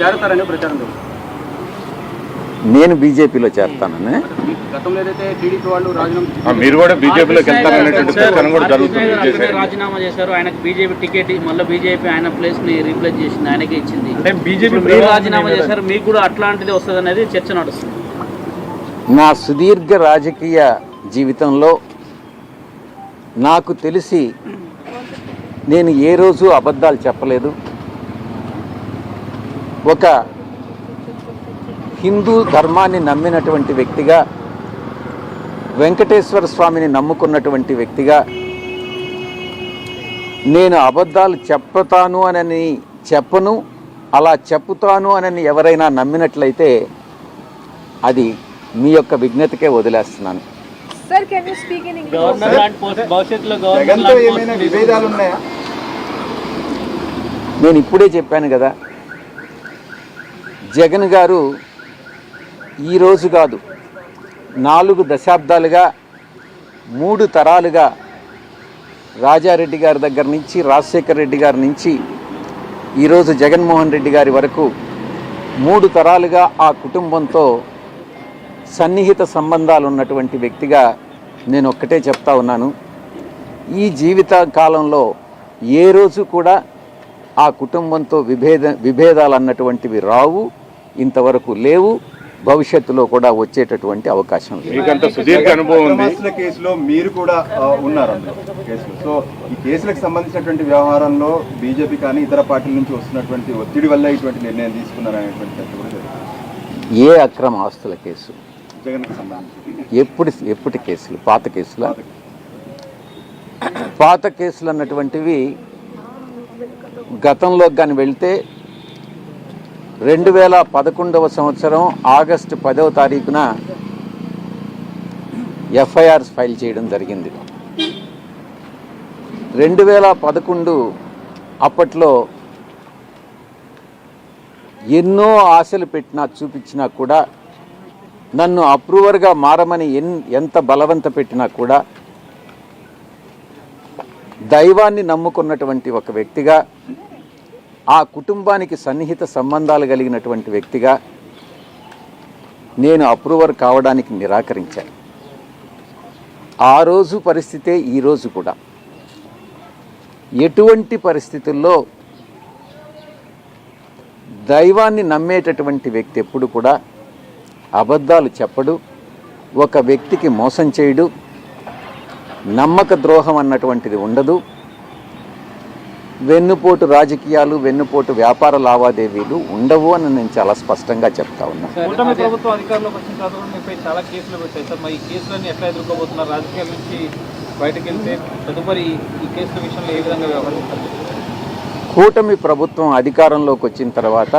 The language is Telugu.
చేరతారని ప్రచారం నేను బీజేపీలో చేస్తానని గతంలో ఏదైతే టీడీపీ వాళ్ళు రాజీనామా ఆ, మీరు కూడా బీజేపీలోకి వెళ్తారనేటువంటి ప్రచారం కూడా జరుగుతుంది కృష్ణయ్య గారు విజయసాయి రాజీనామా చేశారు. ఆయనకు బీజేపీ టికెట్ మళ్ళీ బీజేపీ ఆయన ప్లేస్ని రీప్లేస్ చేసింది ఆయనకే ఇచ్చింది. అంటే బీజేపీ మీరు రాజీనామా చేశారు మీకు కూడా అట్లాంటిది వస్తుంది అనేది చర్చ నడుస్తుంది. నా సుదీర్ఘ రాజకీయ జీవితంలో నాకు తెలిసి నేను ఏ రోజు అబద్ధాలు చెప్పలేదు. ఒక హిందూ ధర్మాన్ని నమ్మినటువంటి వ్యక్తిగా వెంకటేశ్వర స్వామిని నమ్ముకున్నటువంటి వ్యక్తిగా నేను అబద్ధాలు చెప్పుతాను అనని చెప్పను అలా చెప్పుతాను అనని ఎవరైనా నమ్మినట్లయితే అది మీ యొక్క విజ్ఞతకే వదిలేస్తున్నాను. నేను ఇప్పుడే చెప్పాను కదా జగన్ గారు ఈరోజు కాదు నాలుగు దశాబ్దాలుగా మూడు తరాలుగా రాజారెడ్డి గారి దగ్గర నుంచి రాజశేఖర రెడ్డి గారి నుంచి ఈరోజు జగన్మోహన్ రెడ్డి గారి వరకు మూడు తరాలుగా ఆ కుటుంబంతో సన్నిహిత సంబంధాలు ఉన్నటువంటి వ్యక్తిగా నేను ఒక్కటే చెప్తా ఉన్నాను. ఈ జీవిత కాలంలో ఏ రోజు కూడా ఆ కుటుంబంతో విభేద విభేదాలు అన్నటువంటివి రావు ఇంతవరకు లేవు భవిష్యత్తులో కూడా వచ్చేటటువంటి అవకాశం లేదు. సుదీర్ఘ అనుభవం కేసులో మీరు కూడా ఉన్నారు కేసులో. సో ఈ కేసులకు సంబంధించినటువంటి వ్యవహారంలో బీజేపీ కానీ ఇతర పార్టీల నుంచి వస్తున్నటువంటి ఒత్తిడి వల్ల ఇటువంటి నిర్ణయం తీసుకున్నారు అనేటువంటి ఏ అక్రమ ఆస్తుల కేసు? ఎప్పుడు ఎప్పటి కేసులు? పాత కేసుల? పాత కేసులు అన్నటువంటివి గతంలో కానీ వెళ్తే రెండు వేల పదకొండవ సంవత్సరం ఆగస్టు పదవ తారీఖున ఎఫ్ఐఆర్స్ ఫైల్ చేయడం జరిగింది. రెండు వేల పదకొండు అప్పట్లో ఎన్నో ఆశలు పెట్టినా చూపించినా కూడా నన్ను అప్రూవర్గా మారమని ఎన్ ఎంత బలవంత పెట్టినా కూడా దైవాన్ని నమ్ముకున్నటువంటి ఒక వ్యక్తిగా ఆ కుటుంబానికి సన్నిహిత సంబంధాలు కలిగినటువంటి వ్యక్తిగా నేను అప్రూవర్ కావడానికి నిరాకరించాను. ఆ రోజు పరిస్థితే ఈ రోజు కూడా. ఎటువంటి పరిస్థితుల్లో దైవాన్ని నమ్మేటటువంటి వ్యక్తి ఎప్పుడు కూడా అబద్ధాలు చెప్పడు ఒక వ్యక్తికి మోసం చేయడు నమ్మక ద్రోహం అన్నటువంటిది ఉండదు. వెన్నుపోటు రాజకీయాలు వెన్నుపోటు వ్యాపార లావాదేవీలు ఉండవు అని నేను చాలా స్పష్టంగా చెప్తా ఉన్నా. కూటమి ప్రభుత్వం అధికారంలోకి వచ్చిన తర్వాత కూడా మీపై చాలా కేసులు పెట్టాయి సార్ మరి ఈ కేసులన్నీ ఎట్లా ఎదుర్కోబోతున్నారు? రాజకీయాల నుంచి బయటకు వెళ్తే తదుపరి ఈ కేసుల విషయంలో ఏ విధంగా వ్యవహరిస్తారు? కూటమి ప్రభుత్వం అధికారంలోకి వచ్చిన తర్వాత